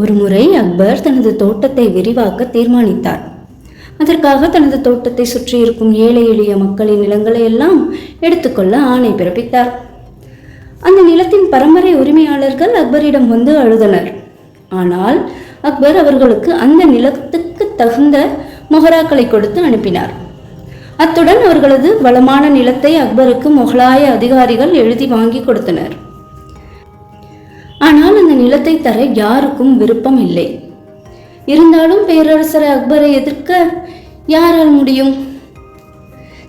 ஒருமுறை அக்பர் தனது தோட்டத்தை விரிவாக்க தீர்மானித்தார். அதற்காக தனது தோட்டத்தை சுற்றியிருக்கும் ஏழை எளிய மக்களின் நிலங்களை எல்லாம் எடுத்துக்கொள்ள ஆணை பிறப்பித்தார். அந்த நிலத்தின் பரம்பரை உரிமையாளர்கள் அக்பரிடம் வந்து அழுதனர். ஆனால் அக்பர் அவர்களுக்கு அந்த நிலத்துக்கு தகுந்த மொஹராக்களை கொடுத்து அனுப்பினார். அத்துடன் அவர்களது வளமான நிலத்தை அக்பருக்கு முகலாய அதிகாரிகள் எழுதி வாங்கி கொடுத்தனர். ஆனால் அந்த நிலத்தை தர யாருக்கும் விருப்பம் இல்லை. இருந்தாலும் பேரரசர் அக்பரை எதிர்க்க யாரால் முடியும்?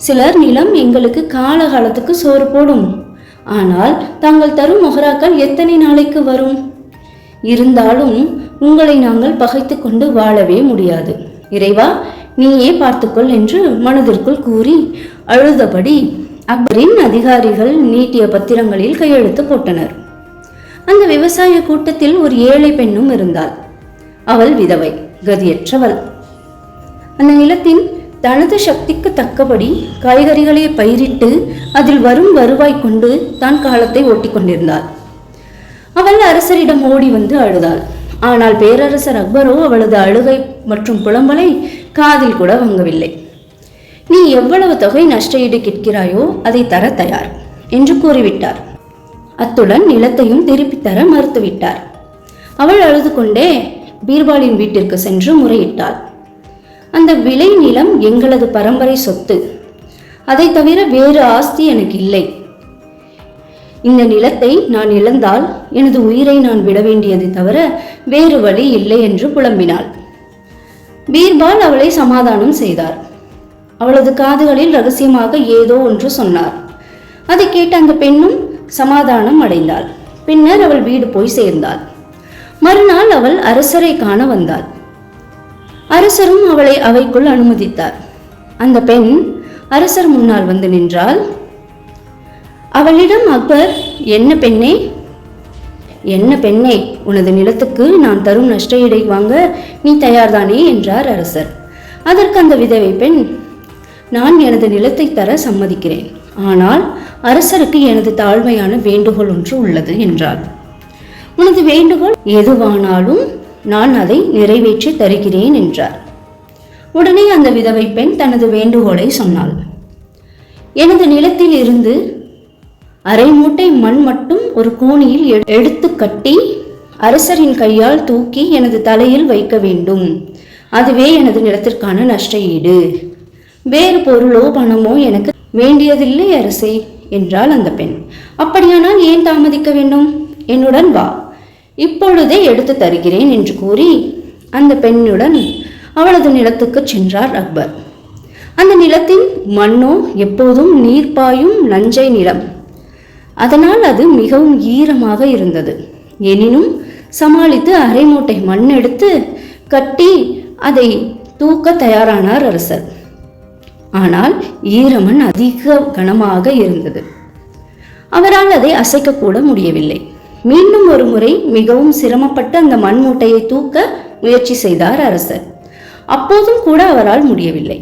சிலர் நிலம் எங்களுக்கு காலகாலத்துக்கு சோறு போடும். ஆனால் தாங்கள் தரும் மொஹராக்கள் எத்தனை நாளைக்கு வரும்? இருந்தாலும் உங்களை நாங்கள் பகைத்து கொண்டு வாழவே முடியாது. இறைவா நீயே பார்த்துக்கொள் என்று மனதிற்குள் கூறி அழுதபடி அக்பரின் அதிகாரிகள் நீட்டிய பத்திரங்களில் கையெழுத்து போட்டனர். அந்த விவசாய கூட்டத்தில் ஒரு ஏழை பெண்ணும் இருந்தாள். அவள் விதவை கதியற்றவள். அந்த நிலத்தின் தனது சக்திக்கு தக்கபடி காய்கறிகளை பயிரிட்டு அதில் வரும் வருவாய் கொண்டு தான் காலத்தை ஓட்டிக் கொண்டிருந்தாள் அவள் அரசரிடம் ஓடி வந்து அழுதாள். ஆனால் பேரரசர் அக்பரோ அவளது அழுகை மற்றும் புலம்பலை காதில் கூட வாங்கவில்லை. நீ எவ்வளவு தொகை நஷ்டஈடு கேட்கிறாயோ அதை தர தயார் என்று கூறிவிட்டார். அத்துடன் நிலத்தையும் திருப்பித் தர மறுத்துவிட்டார். அவள் அழுது கொண்டே பீர்பாலின் வீட்டிற்கு சென்று முறையிட்டாள். அந்த விளை நிலம் எங்களது பரம்பரை சொத்து. அதை தவிர வேறு ஆஸ்தி எனக்கு இல்லை. இந்த நிலத்தை நான் இழந்தால் எனது உயிரை நான் விட வேண்டியதை தவிர வேறு வழி இல்லை என்று புலம்பினாள். பீர்பால் அவளை சமாதானம் செய்தார். அவளது காதுகளில் ரகசியமாக ஏதோ ஒன்று சொன்னார். அதை கேட்ட அந்த பெண்ணும் சமாதானம் அடைந்தாள். பின்னர் அவள் வீடு போய் சேர்ந்தாள். மறுநாள் அவள் அரசரை காண வந்தாள். அரசரும் அவளை அவைக்குள் அனுமதித்தார். அந்த பெண் அரசர் முன்னால் வந்து நின்றாள். அவளிடம் அக்பர் என்ன பெண்ணே? என்ன பெண்ணே? உனது நிலத்துக்கு நான் தரும் நஷ்டஈடை வாங்க நீ தயார்தானே? என்றார் அரசர். அதற்கு அந்த விதவை பெண் நான் எனது நிலத்தை தர சம்மதிக்கிறேன். ஆனால் அரசருக்கு எனது தாழ்மையான வேண்டுகோள் ஒன்று உள்ளது என்றார். உனது வேண்டுகோள் எதுவானாலும் நான் அதை நிறைவேற்றி தருகிறேன் என்றார். உடனே அந்த விதவை பெண் தனது வேண்டுகோளை சொன்னாள். எனது நிலத்தில் இருந்து அரை மூட்டை மண் மட்டும் ஒரு கோணியில் எ- எடுத்து கட்டி அரசரின் கையால் தூக்கி எனது தலையில் வைக்க வேண்டும். அதுவே எனது நிலத்திற்கான நஷ்ட ஈடு வேறு பொருளோ பணமோ எனக்கு வேண்டியதில்லை அரசே என்றாள் அந்த பெண். அப்படியானால் ஏன் தாமதிக்க வேண்டும்? என்னுடன் வா. இப்பொழுதே எடுத்து தருகிறேன் என்று கூறி அந்த பெண்ணுடன் அவளது நிலத்துக்கு சென்றார் அக்பர். அந்த நிலத்தின் மண்ணோ எப்போதும் நீர் பாயும் நஞ்சை நிலம். அதனால் அது மிகவும் ஈரமாக இருந்தது. எனினும் சமாளித்து அரை மூட்டை மண் எடுத்து கட்டி அதை தூக்க தயாரானார் அரசர். ஆனால் ஈரமண் அதிக கனமாக இருந்தது. அவரால் அதை அசைக்கக்கூட முடியவில்லை. மீண்டும் ஒரு முறை மிகவும் சிரமப்பட்டு அந்த மண் மூட்டையை தூக்க முயற்சி செய்தார் அரசர். அப்போதும் கூட அவரால் முடியவில்லை.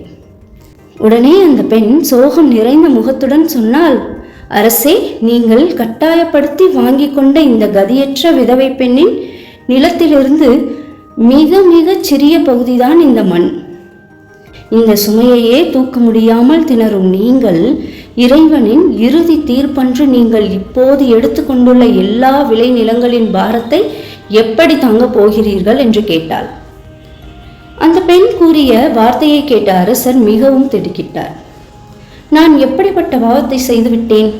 உடனே அந்த பெண் சோகம் நிறைந்த முகத்துடன் சொன்னால் அரசே நீங்கள் கட்டாயப்படுத்தி வாங்கி கொண்ட இந்த கதியற்ற விதவை பெண்ணின் நிலத்திலிருந்து மிக மிக சிறிய பகுதிதான் இந்த மண். இந்த சுமையையே தூக்க முடியாமல் திணறும் நீங்கள் இறைவனின் இறுதி தீர்ப்பன்று நீங்கள் இப்போது எடுத்துக்கொண்டுள்ள எல்லா விளை நிலங்களின் பாரத்தை எப்படி தாங்கப் போகிறீர்கள் என்று கேட்டாள். அந்த பெண் கூறிய வார்த்தையை கேட்ட அரசர் மிகவும் திடுக்கிட்டார். நான் எப்படிப்பட்ட பாவத்தை செய்துவிட்டேன்?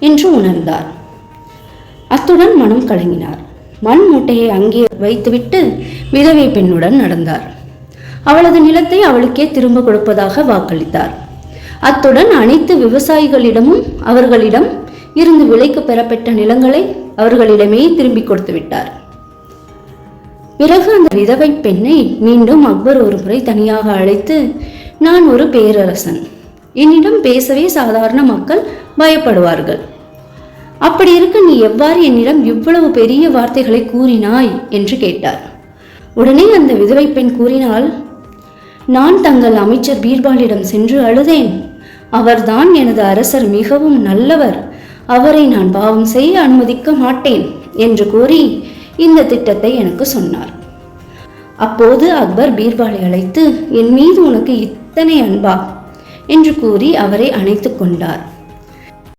என்று உணர்ந்தார். அத்துடன் மனம் கலங்கினார். மண் மூட்டையை அங்கே வைத்துவிட்டு விதவை பெண்ணுடன் நடந்தார். அவளது நிலத்தை அவளுக்கே திரும்ப கொடுப்பதாக வாக்களித்தார். அத்துடன் அனைத்து விவசாயிகளிடமும் அவர்களிடம் இருந்து விலைக்கு பெறப்பட்ட நிலங்களை அவர்களிடமே திரும்பி கொடுத்து விட்டார். பிறகு அந்த விதவை பெண்ணை மீண்டும் அக்பர் ஒரு முறை தனியாக அழைத்து நான் ஒரு பேரரசன். என்னிடம் பேசவே சாதாரண மக்கள் பயப்படுவார்கள். அப்படி இருக்க நீ எவ்வாறு என்னிடம் இவ்வளவு பெரிய வார்த்தைகளை கூறினாய்? என்று கேட்டார். உடனே அந்த விதவை பெண் கூறினால் நான் தங்கள் அமைச்சர் பீர்பாலிடம் சென்று அழுதேன். அவர்தான் எனது அரசர் மிகவும் நல்லவர். அவரை நான் பாவம் செய்ய அனுமதிக்க மாட்டேன் என்று கூறி இந்த திட்டத்தை எனக்கு சொன்னார். அப்போது அக்பர் பீர்பாலை அழைத்து என் மீது உனக்கு இத்தனை அன்பா? என்று கூறி அவரை அணைத்துக் கொண்டார்.